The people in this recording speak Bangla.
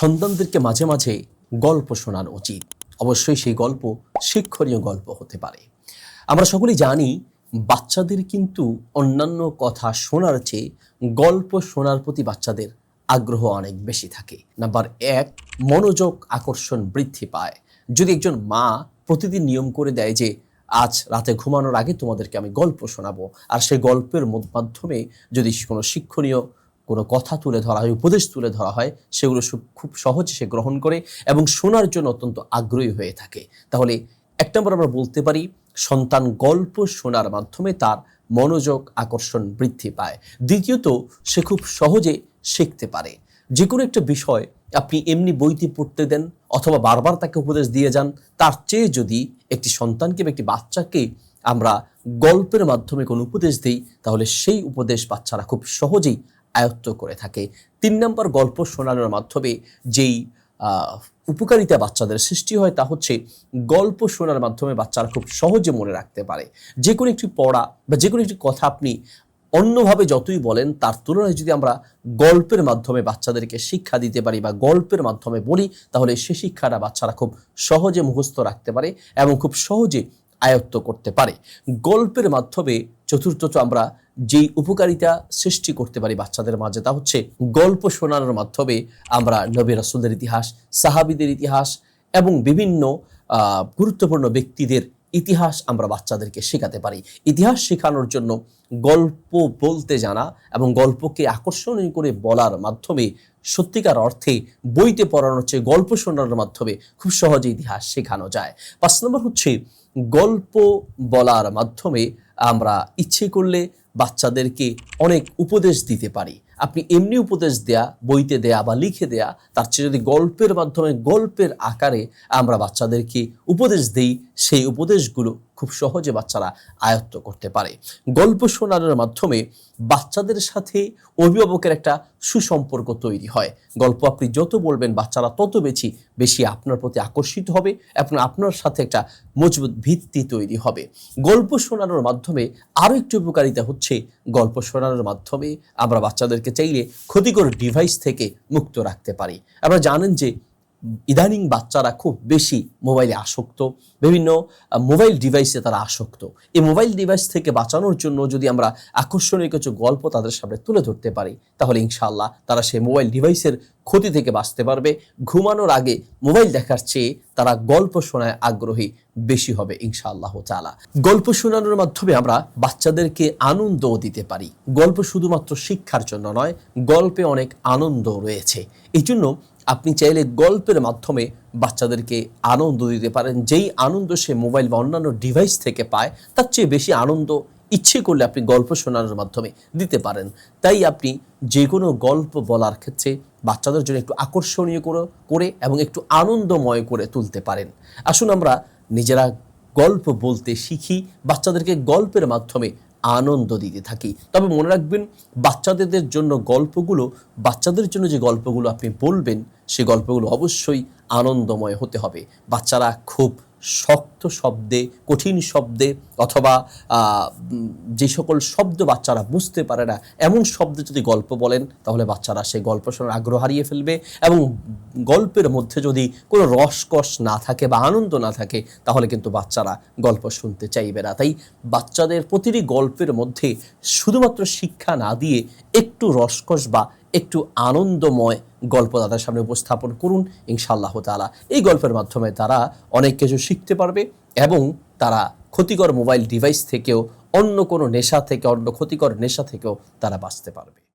সন্তানদেরকে মাঝে মাঝে গল্প শোনানো উচিত। অবশ্যই সেই গল্প শিক্ষণীয় গল্প হতে পারে। আমরা সকলেই জানি, বাচ্চাদের কিন্তু অন্যান্য কথা শোনার চেয়ে গল্প শোনার প্রতি বাচ্চাদের আগ্রহ অনেক বেশি থাকে। নাম্বার এক, মনোযোগ আকর্ষণ বৃদ্ধি পায়। যদি একজন মা প্রতিদিন নিয়ম করে দেয় যে, আজ রাতে ঘুমানোর আগে তোমাদেরকে আমি গল্প শোনাবো। আর সেই গল্পের মাধ্যমে যদি কোনো শিক্ষণীয় কোনো কথা তুলে ধরা হয়, উপদেশ তুলে ধরা হয়, সেগুলো খুব সহজে সে গ্রহণ করে এবং শোনার জন্য অত্যন্ত আগ্রহী হয়ে থাকে। তাহলে এক নম্বর আমরা বলতে পারি, সন্তান গল্প শোনার মাধ্যমে তার মনোযোগ আকর্ষণ বৃদ্ধি পায়। দ্বিতীয়ত, সে খুব সহজে শিখতে পারে। যে কোনো একটা বিষয় আপনি এমনি বইতে পড়তে দেন অথবা বারবার তাকে উপদেশ দিয়ে যান, তার চেয়ে যদি একটি সন্তানকে বা একটি বাচ্চাকে আমরা গল্পের মাধ্যমে কোনো উপদেশ দিই, তাহলে সেই উপদেশ বাচ্চারা খুব সহজেই আয়ত্ত করে থাকে। তিন নম্বর গল্প শোনানোর মাধ্যমে যেই উপকারিতা বাচ্চাদের সৃষ্টি হয় তা হচ্ছে গল্প শোনার মাধ্যমে বাচ্চারা খুব সহজে মনে রাখতে পারে। যে কোনো একটি পড়া বা যে কোনো একটি কথা আপনি অন্যভাবে যতই বলেন, তার তুলনায় যদি আমরা গল্পের মাধ্যমে বাচ্চাদেরকে শিক্ষা দিতে পারি বা গল্পের মাধ্যমে বলি, তাহলে সে শিক্ষাটা বাচ্চারা খুব সহজে মুখস্থ রাখতে পারে এবং খুব সহজে আয়ত্ত করতে পারে। গল্পের মাধ্যমে চতুর্থত আমরা যেই উপকারিতা সৃষ্টি করতে পারি বাচ্চাদের মাঝে, তা হচ্ছে গল্প শোনানোর মাধ্যমে আমরা নবী রাসুলদের ইতিহাস, সাহাবিদের ইতিহাস এবং বিভিন্ন গুরুত্বপূর্ণ ব্যক্তিদের ইতিহাস আমরা বাচ্চাদেরকে শেখাতে পারি। ইতিহাস শেখানোর জন্য গল্প বলতে জানা এবং গল্পকে আকর্ষণীয় করে বলার মাধ্যমে সত্যিকার অর্থে বইতে পড়ানোর চেয়ে গল্প শোনানোর মাধ্যমে খুব সহজে ইতিহাস শেখানো যায়। পাঁচ নম্বর হচ্ছে গল্প বলার মাধ্যমে আমরা ইচ্ছে করলে বাচ্চাদেরকে অনেক উপদেশ দিতে পারি। আপনি এমনি উপদেশ দেয়া, বইতে দেয়া বা লিখে দেয়া, তার চেয়ে যদি গল্পের মাধ্যমে, গল্পের আকারে আমরা বাচ্চাদেরকে উপদেশ দেই, সেই উপদেশগুলো খুব সহজে বাচ্চারা আয়ত্ত করতে পারে। গল্প শোনানোর মাধ্যমে বাচ্চাদের সাথে অভিভাবকের একটা সুসম্পর্ক তৈরি হয়। গল্প আপনি যত বলবেন বাচ্চারা তত বেশি বেশি আপনার প্রতি আকর্ষিত হবে এবং আপনার সাথে একটা মজবুত ভিত্তি তৈরি হবে। গল্প শোনানোর মাধ্যমে আরও একটি উপকারিতা হচ্ছে গল্প শোনানোর মাধ্যমে আমরা বাচ্চাদেরকে চাইলে ক্ষতিকর ডিভাইস থেকে মুক্ত রাখতে পারি। আমরা জানেন যে ইদানিং বাচ্চারা খুব বেশি মোবাইলে আসক্ত। বিভিন্ন মোবাইল ডিভাইসে তারা আসক্ত। এই মোবাইল ডিভাইস থেকে বাঁচানোর জন্য যদি আমরা আকর্ষণীয় কিছু গল্প তাদের সামনে তুলে ধরতে পারি, তাহলে ইনশাআল্লাহ তারা সেই মোবাইল ডিভাইসের ক্ষতি থেকে বাঁচতে পারবে। ঘুমানোর আগে মোবাইল দেখার চেয়ে তারা গল্প শোনায় আগ্রহী বেশি হবে, ইনশাআল্লাহ তাআলা। গল্প শোনানোর মাধ্যমে আমরা বাচ্চাদেরকে আনন্দও দিতে পারি। গল্প শুধুমাত্র শিক্ষার জন্য নয়, গল্পে অনেক আনন্দ রয়েছে। এই জন্য আপনি চাইলে গল্পের মাধ্যমে বাচ্চাদেরকে আনন্দ দিতে পারেন। যেই আনন্দ সে মোবাইল বা অন্যান্য ডিভাইস থেকে পায়, তার চেয়ে বেশি আনন্দ ইচ্ছে করলে আপনি গল্প শোনানোর মাধ্যমে দিতে পারেন। তাই আপনি যে কোনো গল্প বলার ক্ষেত্রে বাচ্চাদের জন্য একটু আকর্ষণীয় করে করে এবং একটু আনন্দময় করে তুলতে পারেন। আসুন আমরা নিজেরা গল্প বলতে শিখি, বাচ্চাদেরকে গল্পের মাধ্যমে আনন্দ দিতে থাকি। তবে মনে রাখবেন, বাচ্চাদের জন্য গল্পগুলো, বাচ্চাদের জন্য যে গল্পগুলো আপনি বলবেন, সে গল্পগুলো অবশ্যই আনন্দময় হতে হবে। বাচ্চারা খুব শক্ত শব্দে, কঠিন শব্দে অথবা যে সকল শব্দ বাচ্চারা বুঝতে পারে না, এমন শব্দে যদি গল্প বলেন, তাহলে বাচ্চারা সেই গল্প শোনার আগ্রহ হারিয়ে ফেলবে এবং গল্পের মধ্যে যদি কোনো রসকস না থাকে বা আনন্দ না থাকে, তাহলে কিন্তু বাচ্চারা গল্প শুনতে চাইবে না। তাই বাচ্চাদের প্রতিটি গল্পের মধ্যে শুধুমাত্র শিক্ষা না দিয়ে একটু রসকস বা একটু আনন্দময় গল্প তাদের সামনে উপস্থাপন করুন, ইনশাআল্লাহ তালা এই গল্পের মাধ্যমে তারা অনেক কিছু শিখতে পারবে এবং তারা ক্ষতিকর মোবাইল ডিভাইস থেকেও অন্য কোনো নেশা থেকে, অন্য ক্ষতিকর নেশা থেকেও তারা বাঁচতে পারবে।